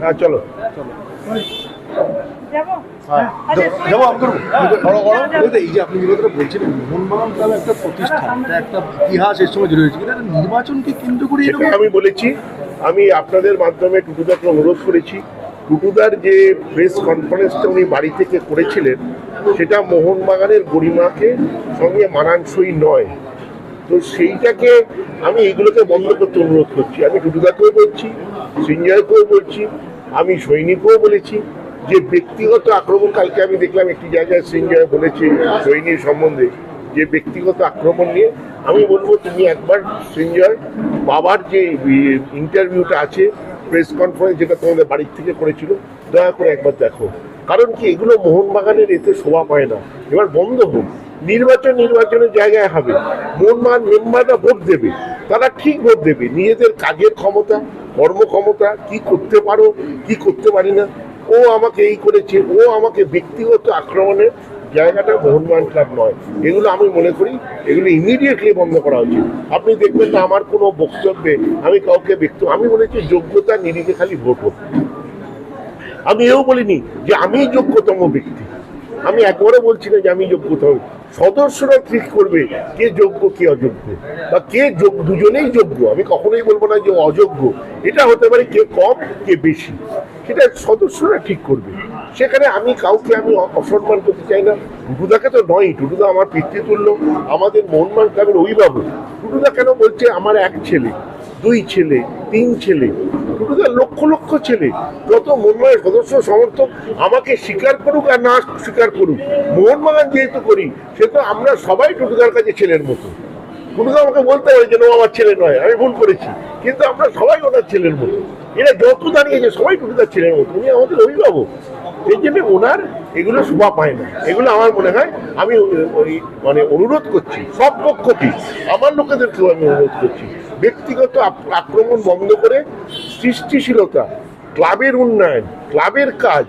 হ্যাঁ চলো। যাব? হ্যাঁ যাব আমি করব করো, করো। এই যে আপনি বলছিলেন মোহনবাগান ক্লাব একটা প্রতিষ্ঠান একটা ইতিহাস এর সঙ্গে জড়িয়ে রয়েছে কিন্তু একটা নির্বাচনকে কেন্দ্র করে আমি বলেছি আমি আপনাদের মাধ্যমে টুটুদাকে অনুরোধ করেছি। টুটুদার যে প্রেস কনফারেন্সটা উনি বাড়ি থেকে করেছিলেন সেটা মোহনবাগানের গরিমাকে সঙ্গে মানানসই নয়। তো সেইটাকে আমি এইগুলোকে বন্ধ করতে অনুরোধ করছি। আমি টুটুদাকেও বলছি সিঞ্জয়কেও বলছি, আমি সৈনিকও বলেছি। যে ব্যক্তিগত আক্রমণ, কালকে আমি দেখলাম একটি জায়গায় সিঞ্জয় বলেছে সৈনিক সম্বন্ধে, যে ব্যক্তিগত আক্রমণ নিয়ে। আমি বলব, তুমি একবার সিঞ্জয় বাবার যে ইন্টারভিউটা আছে, প্রেস কনফারেন্স যেটা তোমাদের বাড়ির থেকে করেছিল, দয়া করে একবার দেখো। কারণ কি, এগুলো মোহনবাগানের এতে শোভা পায় না। এবার বন্ধ হোক, নির্বাচন নির্বাচনের জায়গায় হবে। মোহনবাগান মেম্বাররা ভোট দেবে, তারা ঠিক ভোট দেবে। নিজেদের কাজের ক্ষমতা কর্মক্ষমতা, কি করতে পারো, কি করতে পারি না, ও আমাকে এই করেছে, ও আমাকে ব্যক্তিগত আক্রমণের জায়গাটা মোহনবাগান ক্লাব নয়। এগুলো আমি মনে করি, এগুলো ইমিডিয়েটলি বন্ধ করা উচিত। আপনি দেখবেন না আমার কোনো বক্তব্যে আমি কাউকে ব্যক্ত, আমি বলেছি যোগ্যতা নিরিখে খালি ভোট হোক। আমি এও বলিনি যে আমি যোগ্যতম ব্যক্তি। আমি একবারও বলছি না যে আমি যোগ্যতম সদস্যরা ঠিক করবে কে যোগ্য, কে অযোগ্য। বা কে দুজনেই যোগ্য। আমি কখনোই বলব না যে অযোগ্য। এটা হতে পারে কে কম, কে বেশি। সেটা সদস্যরা ঠিক করবে। সেখানে আমি কাউকে আমি অসম্মান করতে চাই না। টুটুদাকে তো নয়। টুটুদা আমার পিতৃতুল্য। আমাদের মোহনমান ক্লাবের অভিভাবক। টুটুদা কেন বলছে, আমার এক ছেলে, দুই ছেলে, তিন ছেলে টুটুদার লক্ষ লক্ষ ছেলে। যত মোহনবাগানের সদস্য, সমর্থক আমাকে স্বীকার করুক আর না স্বীকার করুক, মোহনবাগান যেহেতু করি, সে তো আমরা সবাই টুটুদার কাছে ছেলের মতো। টুটুদা আমাকে বলতে হবে যে, নো, আমার ছেলে নয়, আমি ভুল করেছি। কিন্তু আমরা সবাই ওনার ছেলের মতো। এরা যত দাঁড়িয়েছে, সবাই টুটুদার ছেলের মতো। উনি আমাদের অভিভাবক। এই জন্য ওনার এগুলো শোভা পায় না। এগুলো আমার মনে হয় আমি, ওই মানে অনুরোধ করছি, সব পক্ষকে আমার লোকেদেরকেও আমি অনুরোধ করছি। ব্যক্তিগত আক্রমণ বন্ধ করে সৃষ্টিশীলতা, ক্লাবের উন্নয়ন, ক্লাবের কাজ,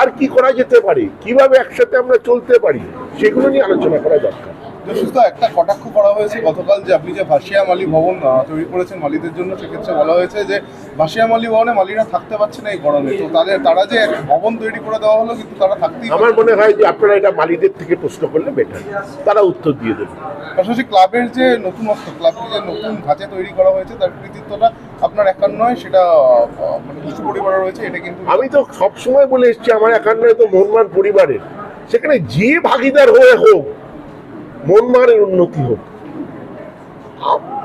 আর কি করা যেতে পারে, কীভাবে একসাথে আমরা চলতে পারি, সেগুলো নিয়ে আলোচনা করা দরকার। সুস্থ একটা কটাক্ষ করা হয়েছে। গতকাল যে আপনি যে ভাসিয়া মালি ভবন তৈরি করেছেন মালিদের জন্য সেক্ষেত্রে বলা হয়েছে যে ভাসিয়া মালি ভবনে মালিরা থাকতে পারছে না এই গরমে। তো তাদের তারা যে ভবন তৈরি করে দেওয়া হলো কিন্তু তারা থাকতেই আমার মনে হয় যে আপনারা এটা মালিদের থেকে প্রশ্ন করলে বেটার তারা উত্তর দিয়ে দেবে। পাশাপাশি ক্লাবের যে নতুনত্ব ক্লাবের যে নতুন ধাঁচে তৈরি করা হয়েছে তার কৃতিত্বটা আপনার একার নয় সেটা মানে দুশো পরিবার রয়েছে এটা কিন্তু আমি তো সবসময় বলে এসেছি আমার একান্ন তো মোহনমান পরিবারের। সেখানে যে ভাগিদার হয়ে হোক মোহনমানের উন্নতি হোক।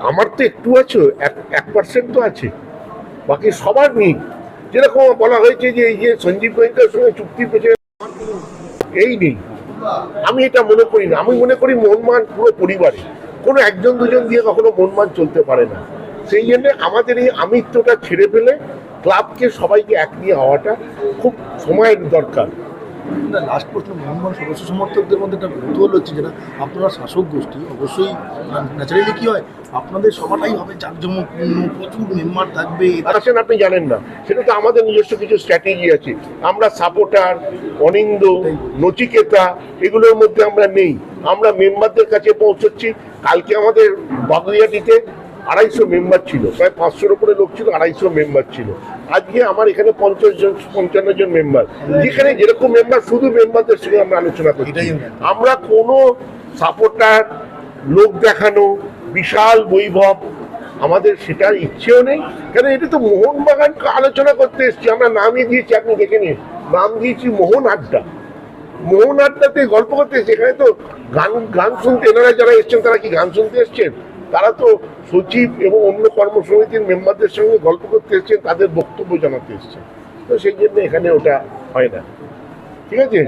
আমার তো একটু আছে, এক- এক পার্সেন্ট তো আছে। বাকি সবার নেই। যেরকম বলা হয়েছে যে এই যে সঞ্জীব গোয়েঙ্কার সঙ্গে চুক্তির পেছনে এই নেই। আমি এটা মনে করি না। আমি মনে করি মোহনমান পুরো পরিবারে। কোনো একজন, দুজন দিয়ে কখনো মোহনমান চলতে পারে না। সেই জন্যে আমাদের এই আমিত্বটা ছেড়ে ফেলে, ক্লাবকে সবাইকে এক নিয়ে হওয়াটা খুব সময়ের দরকার। লাস্ট প্রশ্ন মোহনবাগান সদস্য সমর্থকদের মধ্যে একটা কৌতূহল হচ্ছে যেটা আপনারা শাসক গোষ্ঠী অবশ্যই ন্যাচারালি কি হয় আপনাদের সবাটাই হবে জাঁকজমকপূর্ণ প্রচুর মেম্বার থাকবে। আসেন আপনি জানেন না। সেটা তো আমাদের নিজস্ব কিছু স্ট্র্যাটেজি আছে। আমরা সাপোর্টার অনিন্দ নচিকেতা এগুলোর মধ্যে আমরা নেই। আমরা মেম্বারদের কাছে পৌঁছচ্ছি। কালকে আমাদের বাগুইয়াটিতে আড়াইশো মেম্বার ছিল। প্রায় পাঁচশোর উপরে লোক ছিল আড়াইশো মেম্বার ছিল। আজকে আমার এখানে পঞ্চাশ জন পঞ্চান্ন জন মেম্বার যেখানে যেরকম মেম্বার শুধু মেম্বারদের সঙ্গে আমরা আলোচনা করি আমরা কোনো সাপোর্টার লোক দেখানো বিশাল বৈভব আমাদের সেটার ইচ্ছেও নেই। কারণ এটা তো মোহনবাগানকে আলোচনা করতে এসেছি। আমরা নামই দিয়েছি আপনি দেখে নিন। নাম দিয়েছি মোহন আড্ডা। মোহন আড্ডাতে গল্প করতে এসেছি। এখানে তো গান গান শুনতে এনারা যারা এসছেন তারা কি গান শুনতে এসছেন? তারা তো সচিব এবং অন্য কর্মসমিতির মেম্বারদের সঙ্গে গল্প করতে এসছেন, তাদের বক্তব্য জানাতে এসছেন। তো সেই জন্য এখানে ওটা হয় না। ঠিক আছে?